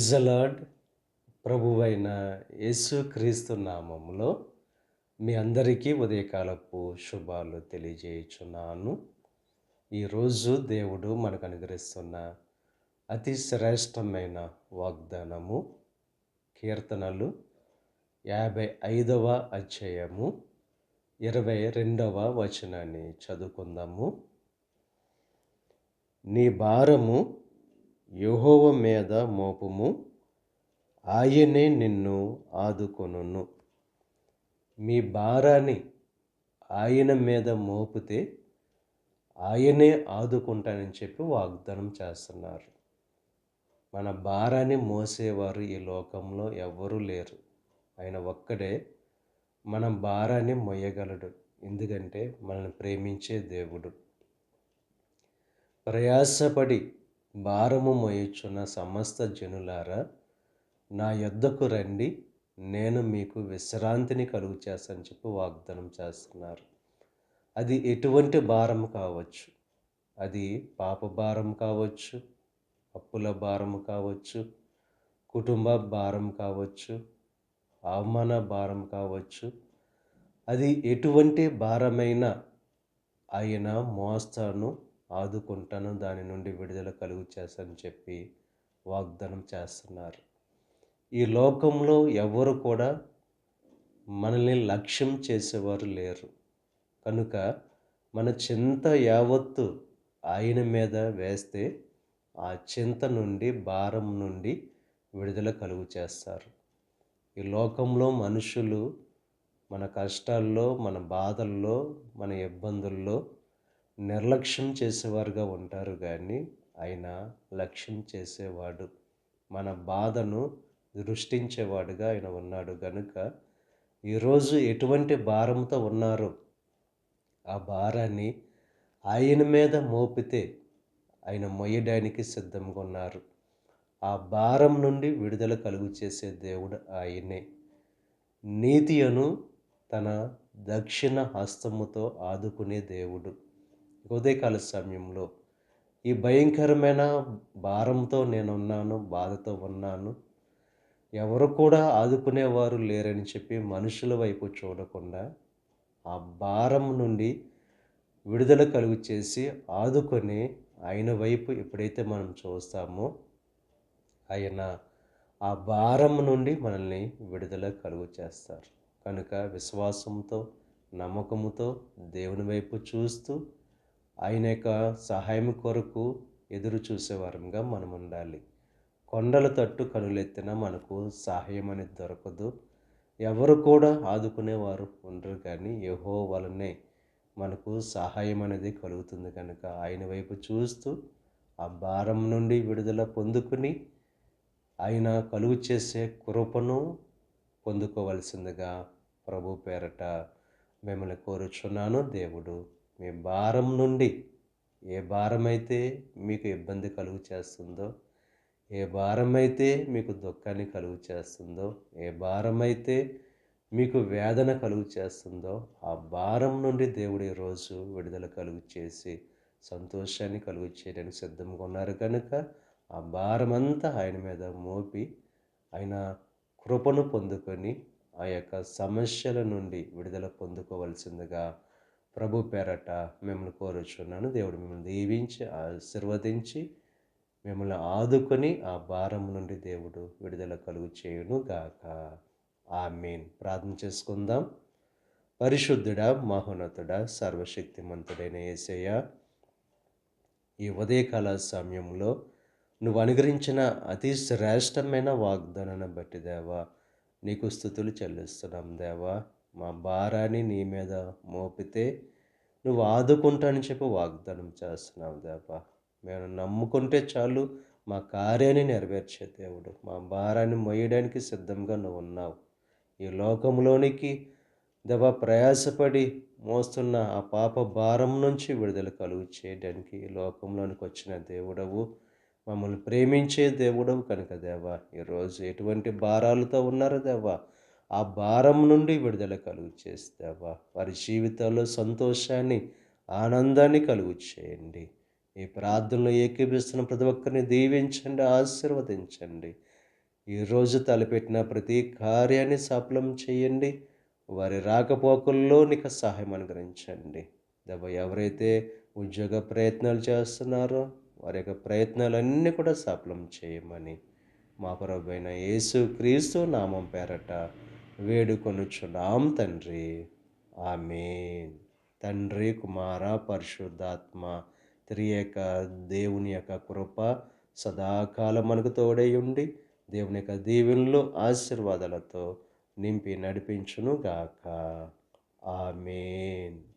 Praise lord. ప్రభువైన యేసుక్రీస్తు నామములో మీ అందరికీ ఉదయకాలపు శుభాలు తెలియజేయుచున్నాను. ఈరోజు దేవుడు మనకు అనుగ్రహిస్తున్న అతి శ్రేష్టమైన వాగ్దానము కీర్తనలు యాభై ఐదవ అధ్యాయము ఇరవై రెండవ వచనాన్ని చదువుకుందాము. నీ భారము యెహోవ మీద మోపుము ఆయనే నిన్ను ఆదుకొనును. మీ భారాన్ని ఆయన మీద మోపితే ఆయనే ఆదుకుంటానని చెప్పి వాగ్దానం చేస్తున్నారు. మన భారాన్ని మోసేవారు ఈ లోకంలో ఎవ్వరూ లేరు. ఆయన ఒక్కడే మన భారాన్ని మోయగలడు. ఎందుకంటే మనల్ని ప్రేమించే దేవుడు. ప్రయాసపడి భారము మోయుచున్న సమస్త జనులారా నా యొద్దకు రండి నేను మీకు విశ్రాంతిని కలుగు చేస్తానని చెప్పి వాగ్దానం చేస్తున్నారు. అది ఎటువంటి భారం కావచ్చు? అది పాప భారం కావచ్చు? అప్పుల భారం కావచ్చు? కుటుంబ భారం కావచ్చు? అవమాన భారం కావచ్చు? అది ఎటువంటి భారమైన ఆయన మోస్తాను ఆదుకుంటాను దాని నుండి విడుదల కలుగు చేస్తానని చెప్పి వాగ్దానం చేస్తున్నారు. ఈ లోకంలో ఎవరు కూడా మనల్ని లక్ష్యం చేసేవారు లేరు. కనుక మన చింత యావత్తు ఆయన మీద వేస్తే ఆ చింత నుండి భారం నుండి విడుదల కలుగు చేస్తారు. ఈ లోకంలో మనుషులు మన కష్టాల్లో మన బాధల్లో మన ఇబ్బందుల్లో నిర్లక్ష్యం చేసేవారుగా ఉంటారు కానీ ఆయన లక్ష్యం చేసేవాడు మన బాధను దృష్టించేవాడుగా ఆయన ఉన్నాడు కనుక ఈరోజు ఎటువంటి భారంతో ఉన్నారో ఆ భారాన్ని ఆయన మీద మోపితే ఆయన మొయ్యడానికి సిద్ధంగా ఉన్నారు. ఆ భారం నుండి విడుదల కలుగు చేసే దేవుడు ఆయనే. నీతియను తన దక్షిణ హస్తముతో ఆదుకునే దేవుడు. ఉదయకాల సమయంలో ఈ భయంకరమైన భారంతో నేనున్నాను బాధతో ఉన్నాను. ఎవరు కూడా ఆదుకునేవారు లేరని చెప్పి మనుషుల వైపు చూడకుండా ఆ భారం నుండి విడుదల కలుగు చేసి ఆదుకొని ఆయన వైపు ఎప్పుడైతే మనం చూస్తామో ఆయన ఆ భారం నుండి మనల్ని విడుదల కలుగు చేస్తారు. కనుక విశ్వాసంతో నమ్మకముతో దేవుని వైపు చూస్తూ ఆయన యొక్క సహాయం కొరకు ఎదురు చూసేవారంగా మనం ఉండాలి. కొండల తట్టు కనులెత్తిన మనకు సహాయం అనేది దొరకదు. ఎవరు కూడా ఆదుకునేవారు ఉండరు కానీ ఏహో వలనే మనకు సహాయం అనేది కలుగుతుంది కనుక ఆయన వైపు చూస్తూ ఆ భారం నుండి విడుదల పొందుకుని ఆయన కలుగు చేసే కృపను పొందుకోవలసిందిగా ప్రభు పేరట మిమ్మల్ని కోరుచున్నాను. దేవుడు మీ భారం నుండి ఏ భారం అయితే మీకు ఇబ్బంది కలుగు చేస్తుందో ఏ భారం అయితే మీకు దుఃఖాన్ని కలుగు చేస్తుందో ఏ భారం అయితే మీకు వేదన కలుగు చేస్తుందో ఆ భారం నుండి దేవుడు ఈరోజు విడుదల కలుగు చేసి సంతోషాన్ని కలుగు చేయడానికి సిద్ధంగా ఉన్నారు కనుక ఆ భారం అంతా ఆయన మీద మోపి ఆయన కృపను పొందుకొని ఆ యొక్క సమస్యల నుండి విడుదల పొందుకోవలసిందిగా ప్రభు పేరట మిమ్మల్ని కోరుచున్నాను. దేవుడు మిమ్మల్ని దీవించి ఆశీర్వదించి మిమ్మల్ని ఆదుకొని ఆ భారం నుండి దేవుడు విడుదల కలుగు చేయును గాక. ఆ మీన్ ప్రార్థన చేసుకుందాం. పరిశుద్ధుడా మహోన్నతుడా సర్వశక్తిమంతుడైన ఏసయ్య ఈ ఉదయకాల సమయంలో నువ్వు అనుగ్రహించిన అతి శ్రేష్టమైన వాగ్దానాన్ని బట్టి దేవా నీకు స్థుతులు చెల్లిస్తున్నాం దేవా. మా భారాన్ని నీ మీద మోపితే నువ్వు ఆదుకుంటానని చెప్పి వాగ్దానం చేస్తున్నావు దేవా. మేము నమ్ముకుంటే చాలు మా కార్యాన్ని నెరవేర్చే దేవుడు. మా భారాన్ని మొయ్యడానికి సిద్ధంగా నువ్వు ఉన్నావు. ఈ లోకంలోనికి దెబ్బ ప్రయాసపడి మోస్తున్న ఆ పాప భారం నుంచి విడుదల కలుగు చేయడానికి ఈ లోకంలోనికి వచ్చిన దేవుడవు. మమ్మల్ని ప్రేమించే దేవుడవు కనుక దేవా. ఈరోజు ఎటువంటి భారాలతో ఉన్నారు దేవా? ఆ భారం నుండి విడుదల కలుగు చేస్తావా? వారి జీవితాల్లో సంతోషాన్ని ఆనందాన్ని కలుగు చేయండి. ఈ ప్రార్థనలో ఏకీపిస్తున్న ప్రతి ఒక్కరిని దీవించండి ఆశీర్వదించండి. ఈరోజు తలపెట్టిన ప్రతి కార్యాన్ని సఫలం చేయండి. వారి రాకపోకల్లో నీకు సహాయం అనుగ్రహించండి. దెబ్బ ఎవరైతే ఉద్యోగ ప్రయత్నాలు చేస్తున్నారో వారి యొక్క ప్రయత్నాలన్నీ కూడా సఫలం చేయమని మా ప్రభు అయిన యేసు క్రీస్తు నామం పేరట వేడుకొనుచున్నాం తండ్రి. ఆమెన్. తండ్రి కుమార పరిశుద్ధాత్మ త్రియక దేవుని యొక్క కృప సదాకాలం మనకు తోడై ఉండి దేవుని యొక్క దీవెనలు ఆశీర్వాదాలతో నింపి నడిపించును గాక ఆమెన్.